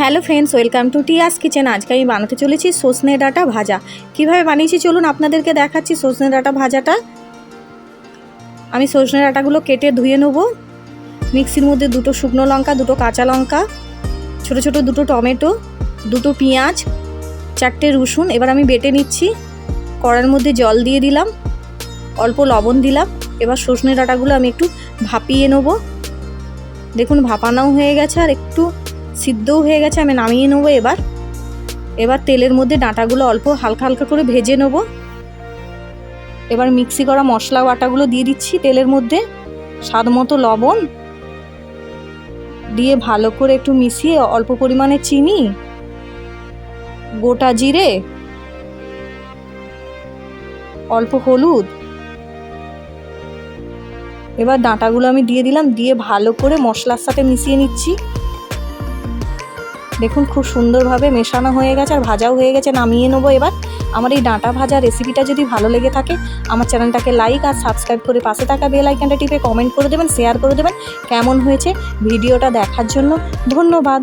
Hello friends, welcome to Tia's kitchen. আজকে আমি বানাতে চলেছি সজনে ডাঁটা ভাজা। কীভাবে বানিয়েছি চলুন আপনাদেরকে দেখাচ্ছি সজনে ডাঁটা ভাজাটা। আমি সজনে ডাঁটাগুলো কেটে ধুয়ে নেব। মিক্সির মধ্যে দুটো শুকনো লঙ্কা, দুটো কাঁচা লঙ্কা, ছোট ছোট দুটো টমেটো, দুটো পেঁয়াজ, চারটে রসুন। এবার আমি বেটে নিচ্ছি। কড়ার মধ্যে জল দিয়ে দিলাম। অল্প লবণ দিলাম। এবার সজনে ডাঁটাগুলো আমি একটু ভাপিয়ে নেব। দেখুন ভাপানাও হয়ে গেছে আর একটু সিদ্ধও হয়ে গেছে, আমি নামিয়ে নেব এবার। এবার তেলের মধ্যে ডাঁটাগুলো অল্প হালকা হালকা করে ভেজে নেব। এবার মিক্সি করা মশলা বাটাগুলো দিয়ে দিচ্ছি তেলের মধ্যে, স্বাদ মতো লবণ। দিয়ে ভালো করে একটু মিশিয়ে অল্প পরিমাণে চিনি, গোটা জিরে, অল্প হলুদ। এবার ডাঁটাগুলো আমি দিয়ে দিলাম, দিয়ে ভালো করে মশলার সাথে মিশিয়ে নিচ্ছি। দেখুন, খুব সুন্দরভাবে মেশানো হয়ে গেছে আর ভাজাও হয়ে গেছে, নামিয়ে নেব এবার। আমার এই ডাঁটা ভাজা রেসিপিটা যদি ভালো লেগে থাকে, আমার চ্যানেলটাকে লাইক আর সাবস্ক্রাইব করে পাশে থাকা বেল আইকনটা টিপে কমেন্ট করে দেবেন শেয়ার করে দেবেন, কেমন হয়েছে ভিডিওটা দেখার জন্য ধন্যবাদ।